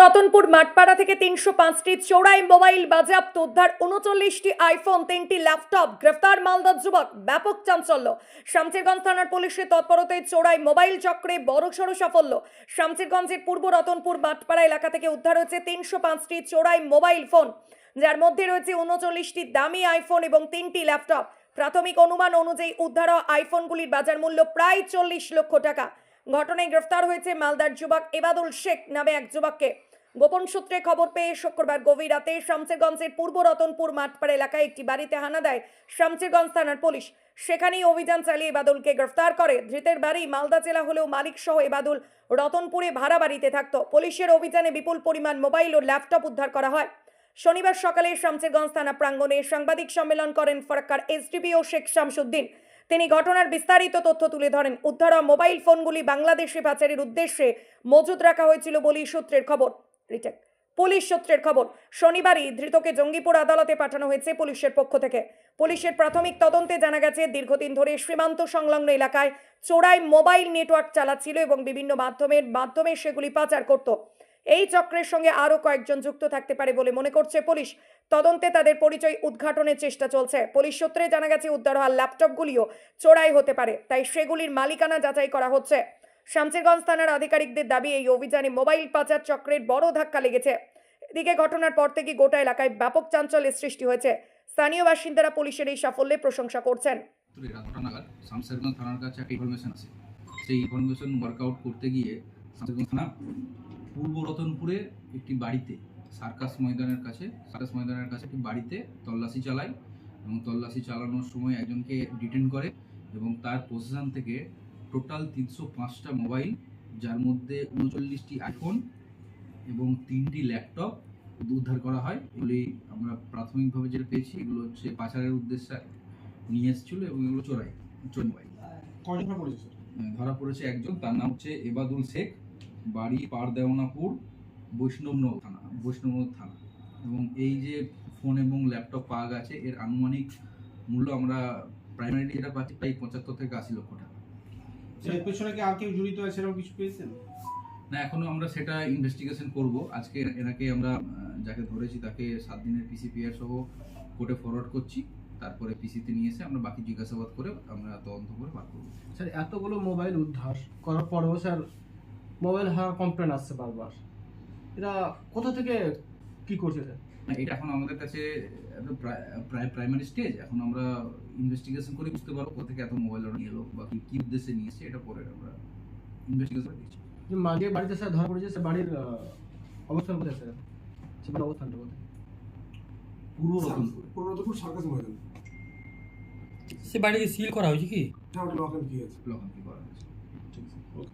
রতনপুর মাঠপাড়া থেকে তিনশো পাঁচটি চোরাই মোবাইল বাজেয়াপ্ত উদ্ধার উনচল্লিশটি আইফোন, তিনটি ল্যাপটপ। গ্রেফতার মালদার যুবক। ব্যাপক চাঞ্চল্য। শামচেরগঞ্জ থানার পুলিশের তৎপরতায় চোরাই মোবাইল চক্রে বড়সড় সাফল্য। শামচেরগঞ্জের পূর্ব রতনপুর মাঠপাড়া এলাকা থেকে উদ্ধার হয়েছে তিনশো পাঁচটি চোরাই মোবাইল ফোন। যার মধ্যে রয়েছে উনচল্লিশটি দামি আইফোন এবং তিনটি ল্যাপটপ। প্রাথমিক অনুমান অনুযায়ী উদ্ধার আইফোনগুলির বাজার মূল্য প্রায় চল্লিশ লক্ষ টাকা। ঘটনায় গ্রেফতার হয়েছে মালদার যুবক এবাদুল শেখ নামে এক যুবককে। গোপন সূত্রে খবর পেয়ে শুক্রবার গভীর রাতে শামসেরগঞ্জের পূর্ব রতনপুর মাঠপাড়া এলাকায় একটি বাড়িতে হানা দেয় শামসেরগঞ্জ থানার পুলিশ। সেখানেই অভিযান চালিয়ে এবাদুলকে গ্রেফতার করে। ধৃতের বাড়ি মালদা জেলা হলেও মালিক সহ এবাদুল রতনপুরে ভাড়া বাড়িতে থাকতো। পুলিশের অভিযানে বিপুল পরিমাণ মোবাইল ও ল্যাপটপ উদ্ধার করা হয়। শনিবার সকালে শামসেরগঞ্জ থানা প্রাঙ্গণে সাংবাদিক সম্মেলন করেন ফরাক্কার এসডিপিও শেখ শামসুদ্দিন। তিনি ঘটনার বিস্তারিত তথ্য তুলে ধরেন। উদ্ধার মোবাইল ফোনগুলি বাংলাদেশে পাচারের উদ্দেশ্যে মজুদ রাখা হয়েছিল বলেই সূত্রের খবর। রিটেক, পুলিশ সূত্রের খবর, শনিবারই ধৃতকে জঙ্গিপুর আদালতে পাঠানো হয়েছে পুলিশের পক্ষ থেকে। পুলিশের প্রাথমিক তদন্তে জানা গেছে, দীর্ঘদিন ধরে সীমান্ত সংলগ্ন এলাকায় চোরাই মোবাইল নেটওয়ার্ক চালাচ্ছিল এবং বিভিন্ন মাধ্যমের মাধ্যমে সেগুলি পাচার করত। এই চক্রের সঙ্গে আরও কয়েকজন যুক্ত থাকতে পারে বলে মনে করছে পুলিশ। তদন্তে তাদের পরিচয় উদ্ঘাটনের চেষ্টা চলছে। পুলিশ সূত্রে জানা গেছে, উদ্ধার হওয়া ল্যাপটপগুলিও চোরাই হতে পারে, তাই সেগুলির মালিকানা যাচাই করা হচ্ছে। শামচেরগঞ্জ থানার আধিকারিকদের দাবি, এই অভিযানে মোবাইল পাচার চক্রের বড় ধাক্কা লেগেছে। এদিকে ঘটনার পর থেকে গোটা এলাকায় ব্যাপক চাঞ্চল্যের সৃষ্টি হয়েছে। স্থানীয় বাসিন্দারা পুলিশের এই সাফল্যে প্রশংসা করছেন। শামসেরগঞ্জ সেই ইনফরমেশন ওয়ার্কআউট করতে গিয়ে শামসেরগঞ্জ পূর্ব রতনপুরে একটি বাড়িতে সার্কাস ময়দানের কাছে সার্কাস ময়দানের কাছে একটি বাড়িতে তল্লাশি চালায় এবং তল্লাশি চালানোর সময় একজনকে ডিটেন করে এবং তার পজিশন থেকে টোটাল তিনশো পাঁচটা মোবাইল যার মধ্যে উনচল্লিশটি আইফোন এবং তিনটি ল্যাপটপ উদ্ধার করা হয়। এগুলি আমরা প্রাথমিকভাবে যেটা পেয়েছি এগুলো হচ্ছে পাচারের উদ্দেশ্যে নিয়ে এসেছিল এবং এগুলো চোরাই চোর মোবাইল ধরা পড়েছে ধরা পড়েছে একজন তার নাম হচ্ছে এবাদুল শেখ বাড়ি পারদেওনাপুর বৈষ্ণবনগর থানা বৈষ্ণবনগর থানা। এবং এই যে ফোন এবং ল্যাপটপ পাওয়া গেছে এর আনুমানিক মূল্য আমরা প্রাইমারি যেটা পাচ্ছি প্রায় পঁচাত্তর থেকে আশি লক্ষ টাকা। এর পেছনে কি আর কেউ জড়িত আছে এরকম কিছু পেয়েছেন? না এখনও আমরা সেটা ইনভেস্টিগেশন করব। আজকে এনাকে আমরা যাকে ধরেছি তাকে সাত দিনের পিসিপিআর সহ কোর্টে ফরওয়ার্ড করছি। তারপরে পিসিতে নিয়ে এসে আমরা বাকি জিজ্ঞাসাবাদ করে আমরা তদন্ত করে বার করব। স্যার এতগুলো মোবাইল উদ্ধার করার পরেও স্যার মোবাইল হারা কমপ্লেন আসছে বারবার। এরা কোথা থেকে কি করছে স্যার? এটা এখন আমাদের কাছে প্রাইমারি স্টেজ এখন আমরা ইনভেস্টিগেশন করে বুঝতে পারব কোথা থেকে এত মোবাইল ওরা নিয়ে এলো বা কি কি উদ্দেশ্যে নিয়ে এসছে এটা পরে আমরা ইনভেস্টিগেশন দিচ্ছি যে মাঝে বাড়িতে স্যার ধরা পড়েছে স্যার বাড়ির অবস্থান কোথায় স্যার? সে বাড়ির অবস্থানটা কোথায়? পূর্ব রতনপুর। পুরোনোদপুর সার্কাস ময়দান। সে বাড়িকে সিল করা হয়েছে কি? হ্যাঁ ওটা লক অ্যান্ড কি আছে। লখন কি করা হয়েছে। ঠিক আছে ওকে।